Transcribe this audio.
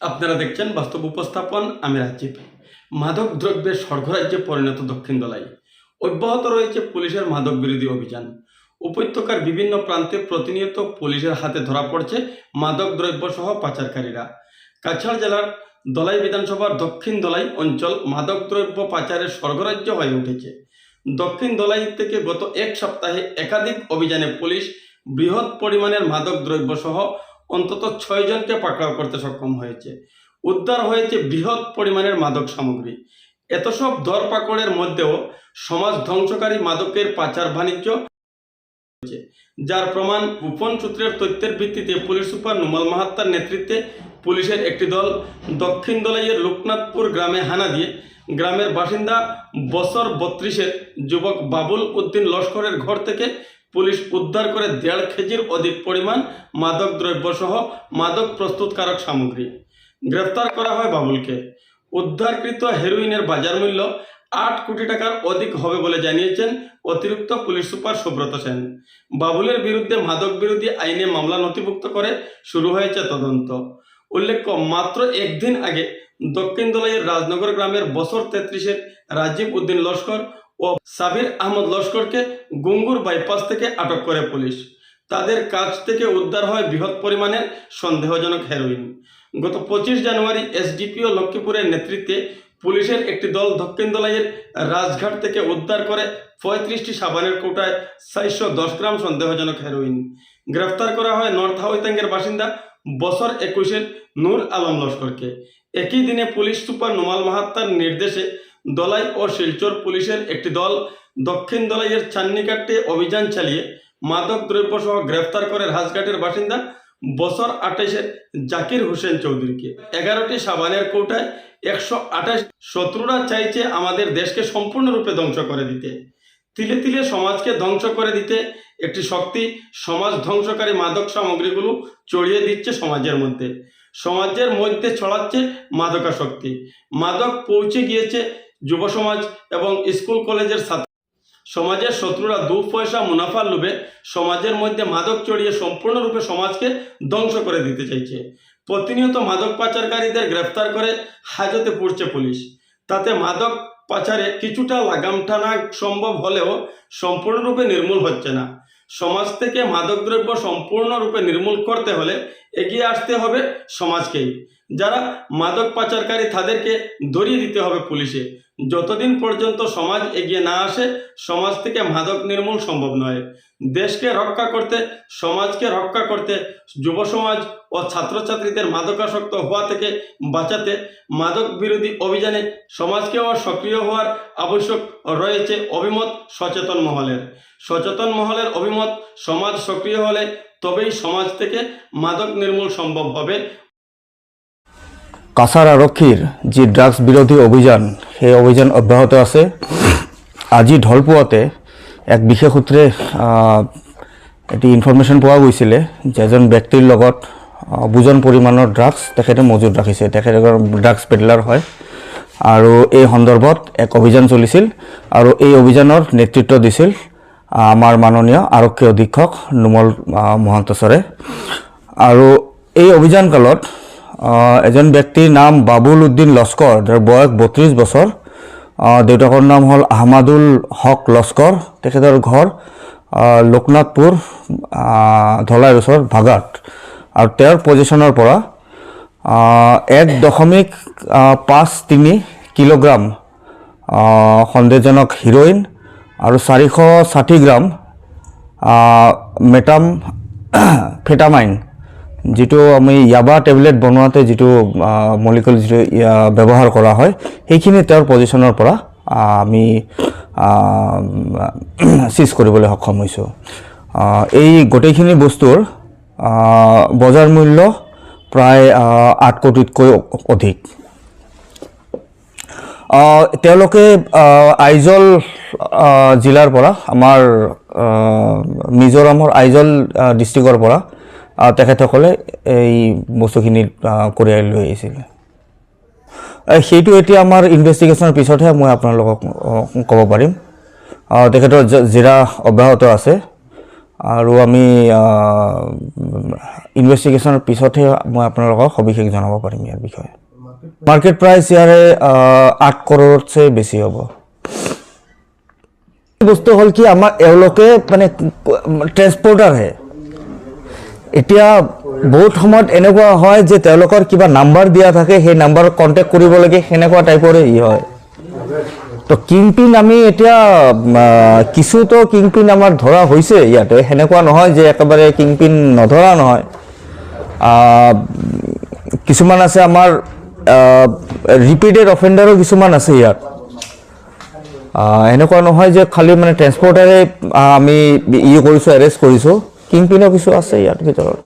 আপনারা দেখছেন বাস্তব উপস্থাপন, আমি রাজীব। মাদক দ্রব্যের স্বর্গরাজ্যে পরিণত দক্ষিণ দলাই। অব্যাহত রয়েছে পুলিশের মাদক বিরোধী অভিযান। উপত্যকার বিভিন্ন প্রান্তে প্রতিনিয়ত পুলিশের হাতে ধরা পড়ছে মাদক দ্রব্য সহ পাচারকারীরা। কাছাড় জেলার দলাই বিধানসভার দক্ষিণ দলাই অঞ্চল মাদক দ্রব্য পাচারের স্বর্গরাজ্য হয়ে উঠেছে। দক্ষিণ দলাই থেকে গত এক সপ্তাহে একাধিক অভিযানে পুলিশ বৃহৎ পরিমাণের মাদক দ্রব্য সহ অন্তত ছয়জনকে পাকড়াও করতে সক্ষম হয়েছে। উদ্ধার হয়েছে বৃহৎ পরিমাণের মাদক সামগ্রী। এত সব ধরপাকড়ের মধ্যেও সমাজ ধ্বংসকারী মাদকের পাচার বাণিজ্য যার প্রমাণ গোপন সূত্রের তথ্যের ভিত্তিতে পুলিশ সুপার নুমল মাহাত্তার নেতৃত্বে পুলিশের একটি দল দক্ষিণ দলাইয়ের লোকনাথপুর গ্রামে হানা দিয়ে গ্রামের বাসিন্দা বছর বত্রিশের যুবক বাবুল উদ্দিন লস্করের ঘর থেকে পুলিশ উদ্ধার করে দেড় কেজির অধিক পরিমাণ মাদক দ্রব্য সহ মাদক প্রস্তুতকারক সামগ্রী গ্রেফতার করা হয় বাবুলকে। উদ্ধারকৃত হেরোইনের বাজার মূল্য আট কোটি টাকার অধিক হবে বলে জানিয়েছেন অতিরিক্ত পুলিশ সুপার সুব্রত সেন। বাবুলের বিরুদ্ধে মাদক বিরোধী আইনে মামলা নথিভুক্ত করে শুরু হয়েছে তদন্ত। উল্লেখ্য, মাত্র একদিন আগে দক্ষিণ দলাইয়ের রাজনগর গ্রামের বছর তেত্রিশের রাজীব উদ্দিন লস্কর ও সাবির আহমদ লস্করকে গুঙ্গুর বাইপাস থেকে আটক করে পুলিশ। তাদের কাছ থেকে উদ্ধার হয় বৃহৎ পরিমাণের সন্দেহজনক হেরোইন। গত পঁচিশ জানুয়ারি এসডিপিও লক্ষ্মীপুরের নেতৃত্বে পুলিশের একটি দল দক্ষিণ দলাইয়ের রাজঘাট থেকে উদ্ধার করে পঁয়ত্রিশটি সাবানের কোটায় চারশো দশ গ্রাম সন্দেহজনক হেরোইন। গ্রেফতার করা হয় নর্থ হাওয়াইতাঙ্গের বাসিন্দা বছর একুশের নূর আলম লস্করকে। একই দিনে পুলিশ সুপার নোমাল মাহাত্তার নির্দেশে দলাই ও শিলচর পুলিশের একটি দল দক্ষিণ দলাইয়ের চান্নিকাট্টে অভিযান চালিয়ে মাদক দ্রব্য সহ গ্রেফতার করে রাজঘাটের বাসিন্দা বছর আঠাইশের জাকির হোসেন চৌধুরীকে। এগারোটি সাবানের কৌটায় একশো আঠাশ শত্রুরা চাইছে আমাদের দেশকে সম্পূর্ণরূপে ধ্বংস করে দিতে। তিলে তিলে সমাজকে ধ্বংস করে দিতে একটি শক্তি সমাজ ধ্বংসকারী মাদক সামগ্রীগুলো চড়িয়ে দিচ্ছে সমাজের মধ্যে। সমাজের মধ্যে ছড়াচ্ছে মাদকাসক্তি। মাদক পৌঁছে গিয়েছে যুব সমাজ এবং স্কুল কলেজের ছাত্র। সমাজের শত্রুরা দু পয়সা মুনাফার লোভে সমাজের মধ্যে মাদক চড়িয়ে সম্পূর্ণরূপে সমাজকে ধ্বংস করে দিতে চাইছে। প্রতিনিয়ত মাদক পাচারকারীদের গ্রেফতার করে হাজতে পড়ছে পুলিশ। তাতে মাদক পাচারে কিছুটা লাগাম টানা সম্ভব হলেও সম্পূর্ণরূপে নির্মূল হচ্ছে না। সমাজ থেকে মাদকদ্রব্য সম্পূর্ণরূপে নির্মূল করতে হলে এগিয়ে আসতে হবে সমাজকেই। যারা মাদক পাচারকারী তাদেরকে ধরিয়ে দিতে হবে পুলিশে। যতদিন পর্যন্ত সমাজ এগিয়ে না আসে, সমাজ থেকে মাদক নির্মূল সম্ভব নয়। দেশকে রক্ষা করতে, সমাজকে রক্ষা করতে, যুব সমাজ ও ছাত্রছাত্রীদের মাদকাসক্ত হওয়া থেকে বাঁচাতে মাদক বিরোধী অভিযানে সমাজকেও সক্রিয় হওয়ার আবশ্যক রয়েছে অভিমত সচেতন মহলের। সচেতন মহলের অভিমত সমাজ সক্রিয় হলে তবেই সমাজ থেকে মাদক নির্মূল সম্ভব হবে কাছাৰ আৰক্ষীৰ যি ড্ৰাগছ বিৰোধী অভিযান সেই অভিযান অব্যাহত আছে। আজি ঢলপুৱাতে এক বিশেষ সূত্ৰে এটি ইনফৰ্মেশ্যন পোৱা গৈছিলে যে এজন ব্যক্তিৰ লগত বুজন পৰিমাণৰ ড্ৰাগছ তেখেতে মজুত ৰাখিছে। তেখেত ড্ৰাগছ পেডলাৰ হয়। আৰু এই সন্দৰ্ভত এক অভিযান চলিছিল আৰু এই অভিযানৰ নেতৃত্ব দিছিল আমাৰ মাননীয় আৰক্ষী অধীক্ষক নোমল মহন্ত ছাৰে আৰু এই অভিযান কালত আহ, এজন ব্যক্তিৰ নাম বাবুল উদ্দিন লস্কৰ। যাৰ বয়স বত্ৰিছ বছৰ। দেউতাকৰ নাম হ'ল আহমাদুল হক লস্কৰ। তেখেতৰ ঘৰ লোকনাথপুৰ আহ, ধলাইৰ ওচৰত ভাগাত। আৰু তেওঁৰ পজিশ্যনৰ পৰা এক দশমিক পাঁচ তিনি কিলোগ্ৰাম সন্দেহজনক হিৰ'ইন আৰু চাৰিশ ষাঠি গ্ৰাম মেটাম ফেটামাইন। যিটো আমি ইয়াবা টেবলেট বনোৱাতে যিটো মলিকুল যিটো ব্যৱহাৰ কৰা হয়, সেইখিনি তেওঁৰ পজিশ্যনৰ পৰা আমি চিজ কৰিবলৈ সক্ষম হৈছোঁ। এই গোটেইখিনি বস্তুৰ বজাৰ মূল্য প্ৰায় আঠ কোটিতকৈ অধিক। তেওঁলোকে আইজল জিলাৰ পৰা, আমাৰ মিজোৰামৰ আইজল ডিষ্ট্ৰিক্টৰ পৰা তেখেতসকলে এই বস্তুখিনি কঢ়িয়াই লৈ আহিছিলে। সেইটো এতিয়া আমাৰ ইনভেষ্টিগেশ্যনৰ পিছতহে মই আপোনালোকক ক'ব পাৰিম। তেখেতৰ জেৰা অব্যাহত আছে। আৰু আমি ইনভেষ্টিগেশ্যনৰ পিছতহে মই আপোনালোকক সবিশেষ জনাব পাৰিম ইয়াৰ বিষয়ে। মাৰ্কেট প্ৰাইচ ইয়াৰে আঠ কৰৰতছে বেছি হ'ব। বস্তু হ'ল কি, আমাৰ এওঁলোকে মানে ট্ৰেন্সপৰ্টাৰহে এতিয়া বহুত সময়ত এনেকুৱা হয় যে তেওঁলোকৰ কিবা নাম্বাৰ দিয়া থাকে, সেই নাম্বাৰত কণ্টেক্ট কৰিব লাগে, সেনেকুৱা টাইপৰে ই হয়। তো কিংপিন আমি এতিয়া কিছুতো কিংপিন আমাৰ ধৰা হৈছে ইয়াতে, সেনেকুৱা নহয় যে একেবাৰে কিংপিন নধৰা নহয়। কিছুমান আছে আমাৰ ৰিপিটেড অফেণ্ডাৰো কিছুমান আছে ইয়াত। এনেকুৱা নহয় যে খালি মানে ট্ৰেন্সপৰ্টাৰে আমি ই কৰিছোঁ এৰেষ্ট কৰিছোঁ। কিংপিনো কিছু আছে ইয়াৰ ভিতৰত।